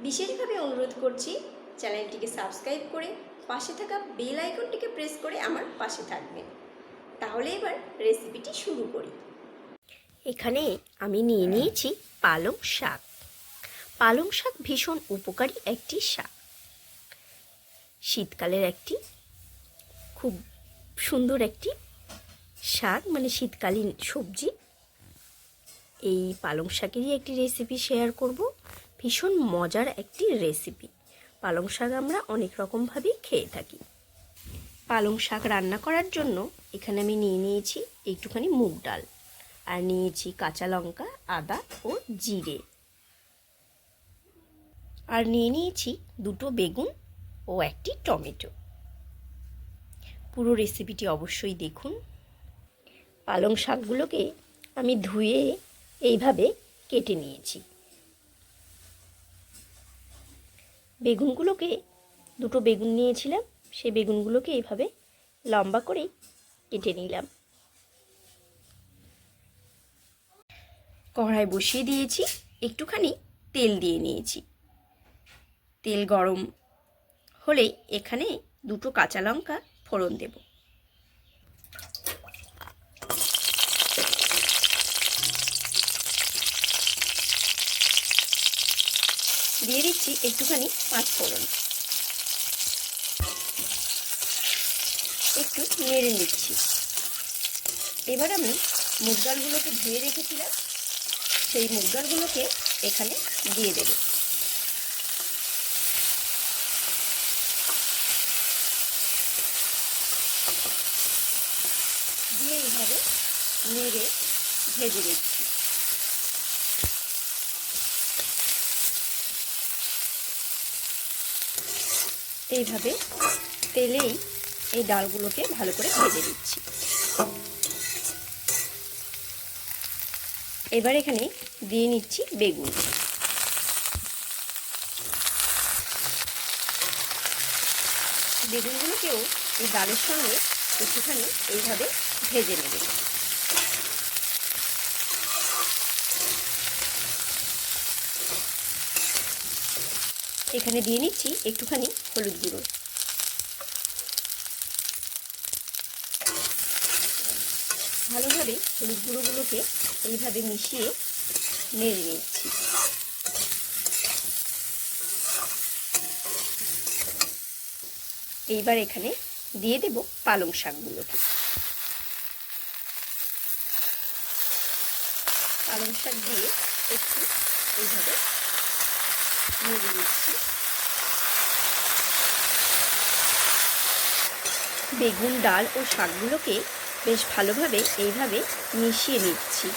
বিশেষভাবে অনুরোধ করছি চ্যানেলটিকে সাবস্ক্রাইব করে পাশে থাকা বেল আইকনটিকে প্রেস করে আমার পাশে থাকবেন। তাহলে এবার রেসিপিটি শুরু করি। এখানে আমি নিয়ে নিয়েছি পালং শাক। পালং শাক ভীষণ উপকারী একটি শাক। শীতকালের একটি, খুব সুন্দর একটি শাক মানে শীতকালীন সবজি। এই পালং শাকেরই একটি রেসিপি শেয়ার করব। ভীষণ মজার একটি রেসিপি পালং শাক আমরা অনেক রকমভাবেই খেয়ে থাকি। পালং শাক রান্না করার জন্য এখানে আমি নিয়ে নিয়েছি একটুখানি মুগ ডাল আর নিয়েছি কাঁচা লঙ্কা, আদা ও জিরে। আর নিয়ে নিয়েছি দুটো বেগুন ও একটি টমেটো। পুরো রেসিপিটি অবশ্যই দেখুন। পালং শাকগুলোকে আমি ধুয়ে এইভাবে কেটে নিয়েছি। বেগুনগুলোকে, দুটো বেগুন নিয়েছিলাম সেই বেগুনগুলোকে এইভাবে লম্বা করেই কেটে নিলাম। কড়াই বসিয়ে দিয়েছি, একটুখানি তেল দিয়ে নিয়েছি। তেল গরম হলে এখানে দুটো কাঁচা লঙ্কা ফোড়ন দেব। দিয়ে দিচ্ছি একটুখানি পাঁচ ফোড়ন। একটু নেড়ে নিচ্ছি। এবার আমি মুগ ডালগুলোকে ধুয়ে রেখেছিলাম। সেই মুগ ডালগুলোকে এখানে দিয়ে দেব। দিয়ে এইভাবে নেড়ে ভেজে নিচ্ছি। এইভাবে তেলেই এই ডালগুলোকে ভালো করে ভেজে দিচ্ছি এবার এখানে দিয়ে নিচ্ছি বেগুন। বেগুনগুলোকেও এই ডালের সঙ্গে একটুখানি এইভাবে ভেজে নেবে। এখানে দিয়ে নিচ্ছি একটুখানি হলুদ গুঁড়ো। ভালোভাবে হলুদ গুঁড়োগুলোকে এইভাবে মিশিয়ে নেড়ে নিচ্ছি। এইবার এখানে দিয়ে দেব পালং শাকগুলোকে। পালং শাক দিয়ে একটু এইভাবে বেগুন, ডাল ও শাকগুলোকে বেশ ভালোভাবে এইভাবে মিশিয়ে নিচ্ছি।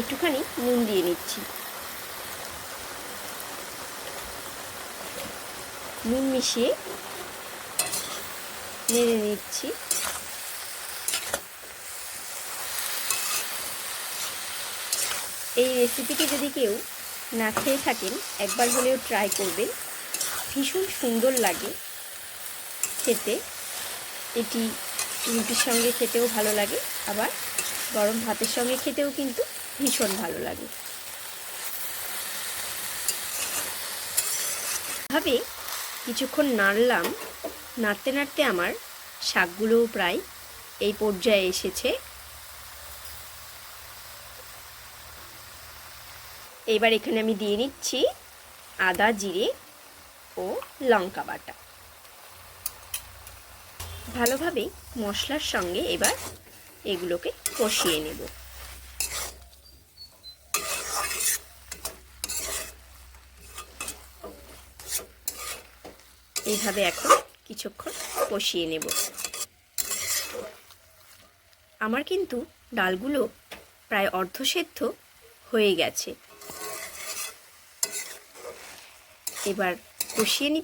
একটুখানি নুন দিয়ে নিচ্ছি। নুন মিশিয়ে নেড়ে নিচ্ছি। এই রেসিপিটি যদি কেউ না খেয়ে থাকেন, একবার হলেও ট্রাই করবেন। ভীষণ সুন্দর লাগে খেতে। এটি রুটির সঙ্গে খেতেও ভালো লাগে, আবার গরম ভাতের সঙ্গে খেতেও কিন্তু ভীষণ ভালো লাগে। ভাবে কিছুক্ষণ নাড়লাম। নাড়তে নাড়তে আমার শাকগুলোও প্রায় এই পর্যায়ে এসেছে। এবার এখানে আমি দিয়ে নিচ্ছি আদা, জিরে ও লঙ্কা বাটা। ভালোভাবেই মশলার সঙ্গে এবার এগুলোকে কষিয়ে নেব। এইভাবে এখন কিছুক্ষণ কষিয়ে নেব। আমার কিন্তু ডালগুলো প্রায় অর্ধসেদ্ধ হয়ে গেছে। এবার কষিয়ে নি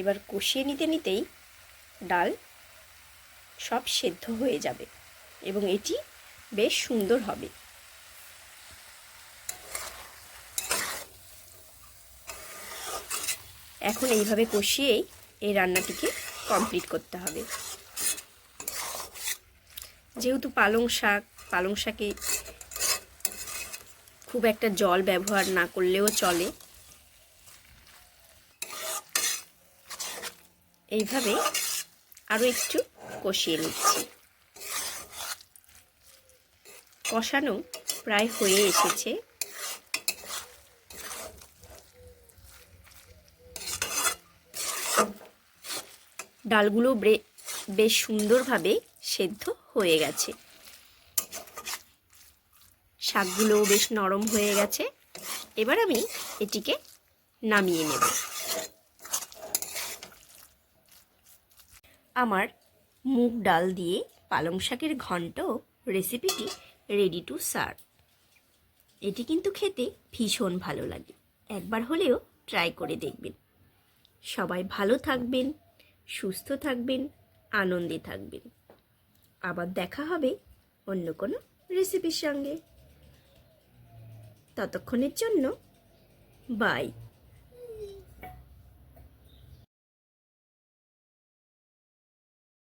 এবার কষিয়ে নিতে নিতেই ডাল সব সেদ্ধ হয়ে যাবে এবং এটি বেশ সুন্দর হবে। এখন এইভাবে কষিয়েই এই রান্নাটিকে কমপ্লিট করতে হবে। যেহেতু পালং শাক, পালং শাকে খুব একটা জল ব্যবহার না করলেও চলে। এইভাবে আরও একটু কষিয়ে নিচ্ছি। কষানো প্রায় হয়ে এসেছে। ডালগুলো বেশ সুন্দরভাবে সেদ্ধ হয়ে গেছে। শাকগুলোও বেশ নরম হয়ে গেছে। এবার আমি এটিকে নামিয়ে নেব। আমার মুগ ডাল দিয়ে পালং শাকের ঘন্ট রেসিপিটি রেডি টু সার্ভ এটি কিন্তু খেতে ভীষণ ভালো লাগে। একবার হলেও ট্রাই করে দেখবেন। সবাই ভালো থাকবেন। সুস্থ থাকবেন আনন্দে থাকবেন। আবার দেখা হবে অন্য কোনো রেসিপির সঙ্গে। ততক্ষণের জন্য বাই